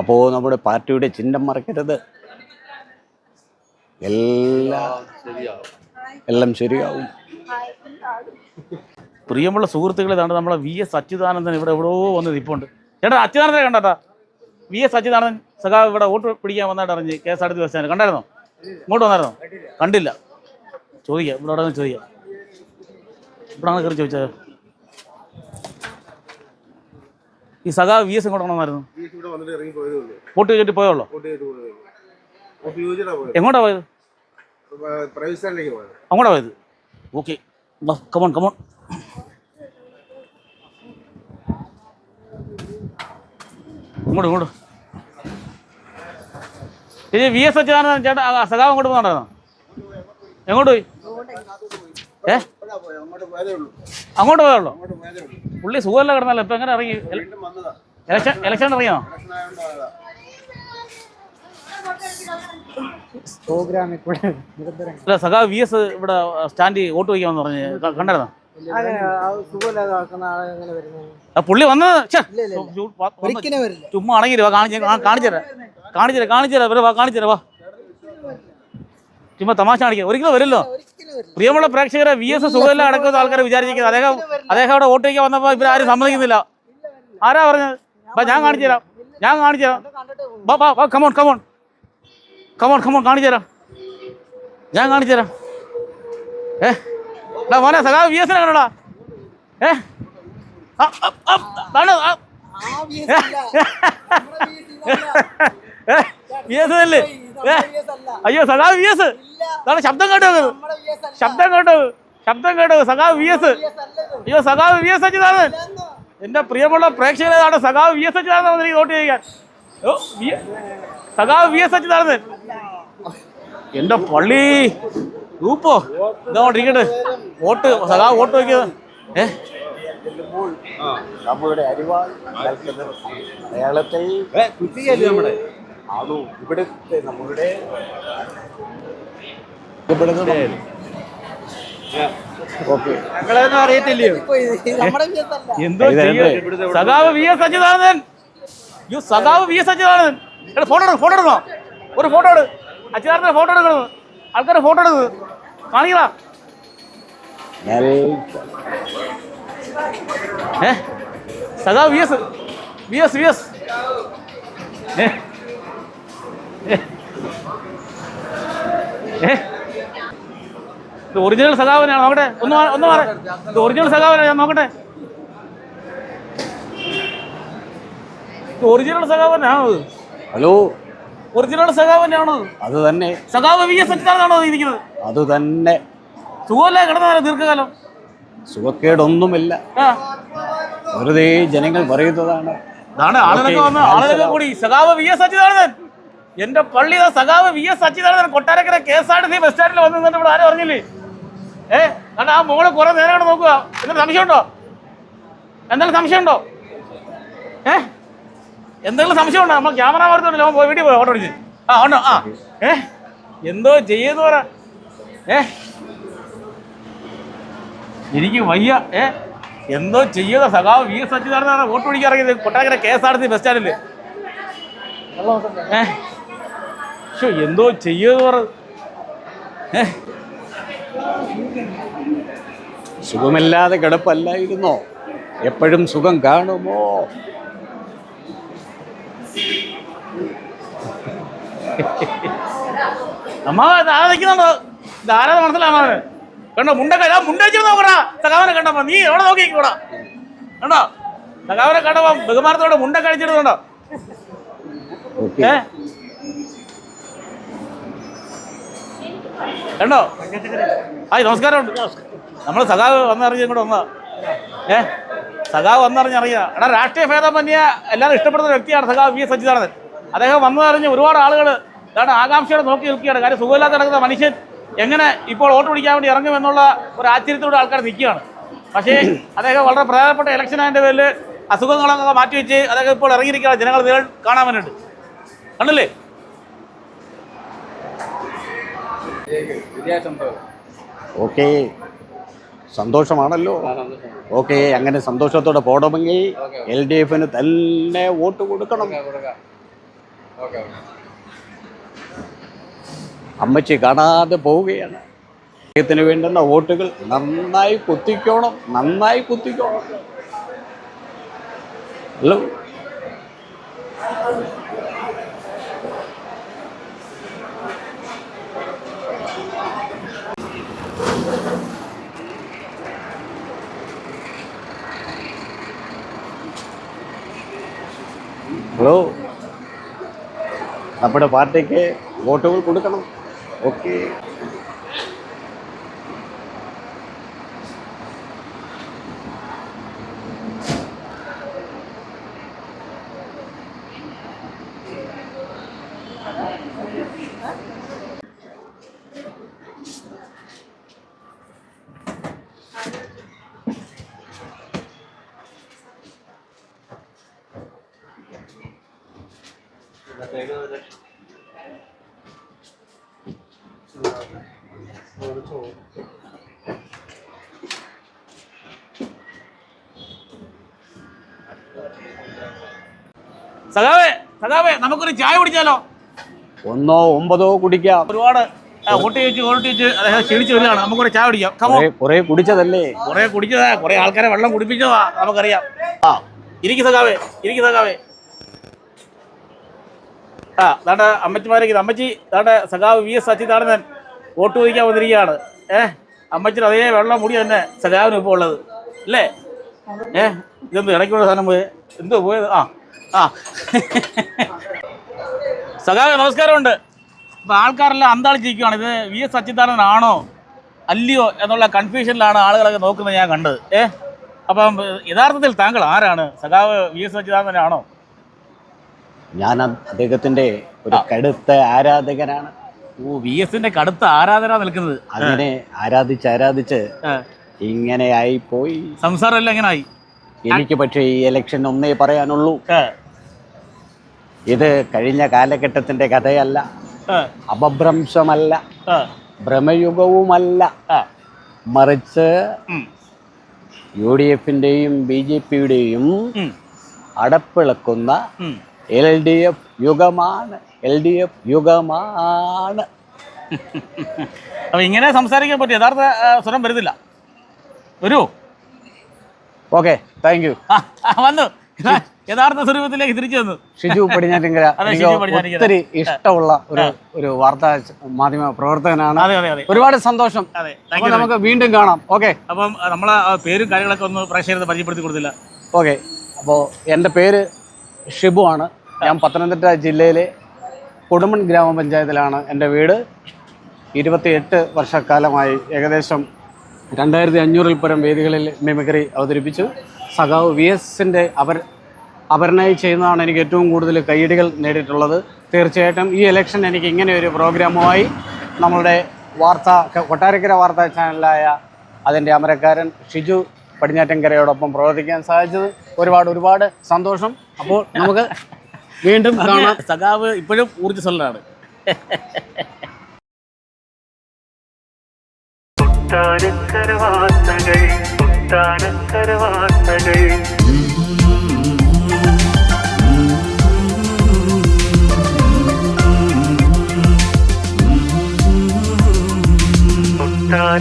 അപ്പോൾ നമ്മുടെ പാർട്ടിയുടെ ചിഹ്നം മറക്കരുത്. എല്ലാ എല്ലാം ശരിയാവും. പ്രിയമുള്ള സുഹൃത്തുക്കളെ ഇതാണ് നമ്മളെ വി എസ് അച്യുതാനന്ദൻ ഇവിടെ എവിടെയോ വന്ന് നിൽപ്പുണ്ട് ചേട്ടാ അച്യുതാനന്ദനെ കണ്ടാ? വി എസ് അച്യുതാനന്ദൻ സഖാവ് ഇവിടെ വോട്ട് പിടിക്കാൻ വന്നായിട്ട് അറിഞ്ഞ് K S R T bus കണ്ടായിരുന്നോ? ഇങ്ങോട്ട് വന്നായിരുന്നോ? കണ്ടില്ല. ചോദിക്കാം. ഇവിടെ ചോദിക്കാം. ഇവിടെ കയറി ചോദിച്ചത്. ഈ സഖാ വി എസ് ഇങ്ങോട്ട് വന്നായിരുന്നു വോട്ട് പോയുള്ളൂ ചോദിച്ചിട്ടാ പോയത് എങ്ങോട്ടാ പോയത്? അങ്ങോട്ടാ പോയത്? ഓക്കെ കമോൺ കമോൺ ഇങ്ങോട്ട് ഇങ്ങോട്ട്. ചേച്ചി വി എസ് വെച്ചാണ് ചേട്ടാ സഖാവ് അങ്ങോട്ട് പോകുന്നുണ്ടായിരുന്നോ എങ്ങോട്ട് പോയി? ഏ? അങ്ങോട്ട് പോയതേ ഉള്ളൂ. അങ്ങോട്ട് പോയുള്ളൂ അങ്ങോട്ട് പോയതേ ഉള്ളൂ. പുള്ളി സുഖമല്ല കിടന്നല്ലോ. ഇപ്പൊ എങ്ങനെ ഇറങ്ങി? വീണ്ടും വന്നതാ. ഇലക്ഷൻ ഇലക്ഷൻ ഇറങ്ങിയോ? സഖാവ് വി എസ് ഇവിടെ സ്റ്റാൻഡിൽ വോട്ട് വയ്ക്കാമെന്ന് പറഞ്ഞ് കണ്ടായിരുന്നോ? പുള്ളി വന്നത് ചുമ്മാ അടങ്ങിയില്ല വാ കാണിച്ചു കാണിച്ചുതരാം കാണിച്ചുതരാം കാണിച്ചുതരാം വാ കാണിച്ചുതരാം വാ. ചുമ്മാ തമാശ കാണിക്കാം. ഒരിക്കലും വരില്ല പ്രിയമുള്ള പ്രേക്ഷകരെ വി എസ് സുഖമില്ല അടക്കുന്ന ആൾക്കാരെ വിചാരിച്ചിരിക്കുന്നത് അദ്ദേഹം അദ്ദേഹം അവിടെ വോട്ട് വയ്ക്കാൻ വന്നപ്പോൾ ഇവരാരും സമ്മതിക്കുന്നില്ല. ആരാ പറഞ്ഞത്? ഞാൻ കാണിച്ചു തരാം. ഞാൻ കാണിച്ചു തരാം. കമോൺ കമോൺ കമോൺ കമോൺ കാണിച്ചു തരാം. ഞാൻ കാണിച്ചു തരാം. ഏ? മോനെ സഖാവ് വി എസിനെ കണ്ടോടാ. ഏ? ആ, വി എസ് അല്ലേ? ഇത്. അയ്യോ സഖാവ് വി എസ്. അതാണ് ശബ്ദം VS ശബ്ദം കേട്ടത്. ശബ്ദം കേട്ടത്. സഖാവ് വി എസ് ഇത്. അയ്യോ സഖാവ് വി എസ് അച്യുതാനന്ദൻ. എന്റെ പ്രിയമുള്ള പ്രേക്ഷകരാണ് സഖാവ് വി എസ് അച്യുതാനന്ദൻ എനിക്ക് വോട്ട് ചെയ്യാൻ. സഖാവ് വി എസ് അച്യുതാനന്ദൻ. എന്റെ പള്ളി. ഊപ്പോ ഇതാണ്ടിരിക്കട്ടെ വോട്ട് സഖാവ് വോട്ട് വയ്ക്കുന്നത്. ഏ? നമ്മുടെ അരിവാൾ മലയാളത്തിൽ ആണോ? ഇവിടുത്തെ ഓക്കെ. ഞങ്ങളെയൊന്നും അറിയത്തില്ലയോ? എന്തോ ചെയ്യും. ഇത് വി എസ് അച്യുതാനന്ദൻ. യോ സഖാവ് വി എസ് അച്യുതാനന്ദൻ. എടാ ഫോട്ടോ എടുക്കും ഫോട്ടോ എടുക്കണോ? ഒരു ഫോട്ടോ എടു. അച്യുതാനന്ദൻ ഫോട്ടോ എടുക്കണം ആൾക്കാരെ ഫോട്ടോ എടുക്ക്. കാണിക്കടാ. ഏ? സഖാവ് V S V S V S ഏ ഏ? ഏ? ഇത് ഒറിജിനൽ സഖാവിനാണ്? നോക്കട്ടെ. ഒന്ന് ഒന്ന് മാറേ. ഇത് ഒറിജിനൽ സഖാവിനാണ്? ഞാൻ നോക്കട്ടെ. ഒറിജിനൽ സഖാവനാണോ ഹലോ? ഒറിജിനൽ സഖാവനാണോ? അത് തന്നെ. സഖാവ് വി എസ് അച്യുതാനന്ദാണോ ഇരിക്കുന്നത്? അത് തന്നെ. സുഖമല്ലേ? കിടന്നാലോ? ദീർഘകാലം. സുഖക്കേടൊന്നുമില്ല. വെറുതെ ജനങ്ങൾ പറയുന്നതാണ്. ഇതാണ് ആളുകളൊക്കെ വന്ന് ആളുകളൊക്കെ കൂടി. സഖാവ് വി എസ് അച്യുതാനന്ദൻ എന്റെ പള്ളി സഖാവ് V S Achuthanandan Kottarakkara K S R T C bus സ്റ്റാൻഡിൽ വന്ന് നിന്നിട്ട് ഇവിടെ ആരും അറിഞ്ഞില്ലേ? ഏ കാരണം ആ മോൾ കുറെ നേരം കൊണ്ട് നോക്കുക. എന്തെങ്കിലും സംശയമുണ്ടോ? എന്തെങ്കിലും സംശയമുണ്ടോ? ഏ? എന്തെങ്കിലും സംശയമുണ്ടോ? നമ്മൾ ക്യാമറ മാർത്തോണ്ടല്ലോ പോയി വീട്ടിൽ പോയി ഓട്ടോ അടിച്ച് ആ ഉണ്ടോ? ആ. ഏ? എന്തോ ചെയ്യുന്നു പറ. ഏ? എനിക്ക് വയ്യ. ഏ? എന്തോ ചെയ്യുന്ന സഖാവ് വി എസ് അച്യുതാനന്ദനാണ് വോട്ട് പിടിക്കാൻ ഇറങ്ങിയത്. Kottarakkara K S R T C bus സ്റ്റാൻഡിൽ ഏ? ശ്ശോ, എന്തോ ചെയ്യുമെന്ന് പറ. സുഖമില്ലാതെ കിടപ്പല്ലായിരുന്നോ? എപ്പോഴും സുഖം കാണുമോ? അമ്മ താഴെ നിൽക്കുന്നുണ്ടോ? ധാരാളം മനസ്സിലാമാവന് കണ്ടോ മുണ്ട ആ മുണ്ട വെച്ചിട്ട് നോക്കടാ സഖാവനെ കണ്ടപ്പോ നീ എവിടെ നോക്കി കൂടാ കണ്ടോ? സഖാവനെ കണ്ടപ്പോ ബഹുമാനത്തോടെ മുണ്ട അടിച്ചിടുന്നുണ്ടോ കണ്ടോ ഏ? കണ്ടോ? ഹായ് നമസ്കാരം നമ്മൾ സഖാവ് വന്നറിഞ്ഞ് ഇങ്ങോട്ട് വന്നാ ഏ? സഖാവ് വന്നറിഞ്ഞറിയ എടാ രാഷ്ട്രീയ ഭേദമന്യ എല്ലാവരും ഇഷ്ടപ്പെടുന്ന വ്യക്തിയാണ് സഖാവ് വി. എസ്. സച്ചിദാനന്ദൻ അദ്ദേഹം വന്നറിഞ്ഞ് ഒരുപാട് ആളുകൾ ഇതാണ് ആകാംക്ഷയോടെ നോക്കി നിൽക്കുകയാണ്. കാര്യം സുഖമില്ലാതെ നടക്കുന്ന മനുഷ്യൻ എങ്ങനെ ഇപ്പോൾ വോട്ട് പിടിക്കാൻ വേണ്ടി ഇറങ്ങുമെന്നുള്ള ഒരു ആശ്ചര്യത്തോടെ ആൾക്കാർ നിൽക്കുകയാണ്. പക്ഷേ അദ്ദേഹം വളരെ പ്രധാനപ്പെട്ട ഇലക്ഷൻ ആയതിന്റെ പേരിൽ അസുഖങ്ങളൊക്കെ മാറ്റിവെച്ച് അദ്ദേഹം ഇപ്പോൾ ഇറങ്ങിയിരിക്കുകയാണ്. ജനങ്ങൾ കാണാൻ വേണ്ടിയിട്ട്. കണ്ടില്ലേ? ഓക്കെ. സന്തോഷമാണല്ലോ. ഓക്കെ അങ്ങനെ സന്തോഷത്തോടെ പോകണമെങ്കിൽ എൽ ഡി എഫിന് തന്നെ വോട്ട് കൊടുക്കണം. അമ്മച്ചി കാണാതെ പോവുകയാണ്. അദ്ദേഹത്തിന് വേണ്ടുന്ന വോട്ടുകൾ നന്നായി കുത്തിക്കോണം നന്നായി കുത്തിക്കോണം. ഹലോ നമ്മുടെ പാർട്ടിക്ക് വോട്ടുകൾ കൊടുക്കണം. ഓക്കെ. സഖാവേ സഖാവേ നമുക്കൊരു ചായ കുടിച്ചാലോ? ഒന്നോ ഒമ്പതോ കുടിക്കാം. ഒരുപാട് ആ, വെച്ച് ചോദിച്ച് വെച്ച് അദ്ദേഹം ക്ഷീണിച്ചു വരികയാണ്. നമുക്കൊരു ചായ കുടിക്കാം. കമോ കുറെ കുടിച്ചതല്ലേ? കുറെ കുടിച്ചതാ. കുറെ ആൾക്കാരെ വെള്ളം കുടിപ്പിച്ചതാ. നമുക്കറിയാം. ആ ഇരിക്കു സഖാവേ ഇരിക്കു സഖാവേ. ആ താണ്ട അമ്മച്ചിമാരേക്ക് അമ്മച്ചി താണ്ട സഖാവ് വി എസ് അച്യുതാനന്ദൻ. വോട്ട് ചോദിക്കാൻ വന്നിരിക്കുകയാണ്. ഏഹ് അമ്മച്ചിന് അതേ വെള്ളം മുടി തന്നെ സജാവിനും ഇപ്പോൾ ഉള്ളത്. അല്ലേ? ഏ ഇതെന്ത് ഇടയ്ക്കുള്ള സാധനം പോയത് എന്തോ പോയത്? ആ ആ. സഖാവ് നമസ്കാരമുണ്ട്. ഇപ്പം ആൾക്കാരെല്ലാം അന്താളിച്ചിരിക്കുകയാണ് ഇത് വി എസ് അച്യുതാനന്ദൻ ആണോ അല്ലയോ എന്നുള്ള കൺഫ്യൂഷനിലാണ് ആളുകളൊക്കെ നോക്കുന്നത് ഞാൻ കണ്ടത്. ഏ അപ്പം യഥാർത്ഥത്തിൽ താങ്കൾ ആരാണ്? സഖാവ് വി എസ് അച്യുതാനന്ദനാണോ? ഞാൻ അദ്ദേഹത്തിന്റെ ഒരു കടുത്ത ആരാധകനാണ്. ഓ വി എസിന്റെ കടുത്ത ആരാധന നിൽക്കുന്നത്. അങ്ങനെ ആരാധിച്ച് ആരാധിച്ച് ഇങ്ങനെ ആയി പോയി സംസാരം എല്ലാം ആയി എനിക്ക് പക്ഷേ ഈ ഇലക്ഷൻ ഒന്നേ പറയാനുള്ളൂ. ഇത് കഴിഞ്ഞ കാലഘട്ടത്തിന്റെ കഥയല്ല. അപഭ്രംശമല്ല. ഭ്രമയുഗവുമല്ല. മറിച്ച് യു ഡി എഫിന്റെയും ബി ജെ പിയുടെയും അടപ്പിളക്കുന്ന. എൽ ഡി എഫ് യുഗമാണ് എൽ ഡി എഫ് യുഗമാണ്. അപ്പൊ ഇങ്ങനെ സംസാരിക്കാൻ പറ്റും. യഥാർത്ഥ സ്വരം വരുന്നില്ല. വരൂ. ഓക്കെ താങ്ക് യു വന്നു. യഥാർത്ഥ സ്വരൂപത്തിലേക്ക് തിരിച്ചു വന്നു. ഷിജു പടിഞ്ഞാറ്റിങ്കര ഒത്തിരി ഇഷ്ടമുള്ള ഒരു ഒരു വാർത്താ മാധ്യമ പ്രവർത്തകനാണ്. അതെ അതെ അതെ. ഒരുപാട് സന്തോഷം. അതെ നമുക്ക് വീണ്ടും കാണാം. ഓക്കെ അപ്പം നമ്മളെ പേരും കാര്യങ്ങളൊക്കെ ഒന്ന് പ്രേക്ഷകരെ പരിചയപ്പെടുത്തി കൊടുത്തില്ല. ഓക്കെ അപ്പോൾ എന്റെ പേര് ഷിബു ആണ്. ഞാൻ പത്തനംതിട്ട ജില്ലയിലെ കൊടുമൺ ഗ്രാമപഞ്ചായത്തിലാണ് എന്റെ വീട്. ഇരുപത്തിയെട്ട് വർഷക്കാലമായി ഏകദേശം രണ്ടായിരത്തി അഞ്ഞൂറിൽ പരം വേദികളിൽ മിമിക്രി അവതരിപ്പിച്ചു. സഖാവ് വി എസിന്റെ അവർ അപരനായി ചെയ്യുന്നതാണ് എനിക്ക് ഏറ്റവും കൂടുതൽ കൈയടികൾ നേടിയിട്ടുള്ളത്. തീർച്ചയായിട്ടും ഈ ഇലക്ഷൻ എനിക്ക് ഇങ്ങനെ ഒരു പ്രോഗ്രാമുമായി നമ്മളുടെ വാർത്ത കൊട്ടാരക്കര വാർത്താ ചാനലായ അതിന്റെ അമരക്കാരൻ ഷിജു പടിഞ്ഞാറ്റൻകരയോടൊപ്പം പ്രവർത്തിക്കാൻ സാധിച്ചത്. ഒരുപാട് ഒരുപാട് സന്തോഷം. അപ്പോൾ നമുക്ക് വീണ്ടും കാണാം. സഖാവ് ഇപ്പോഴും ഊർജസ്വലനാണ്. വാർത്തകൾ വാർത്തകൾ കൊട്ടാര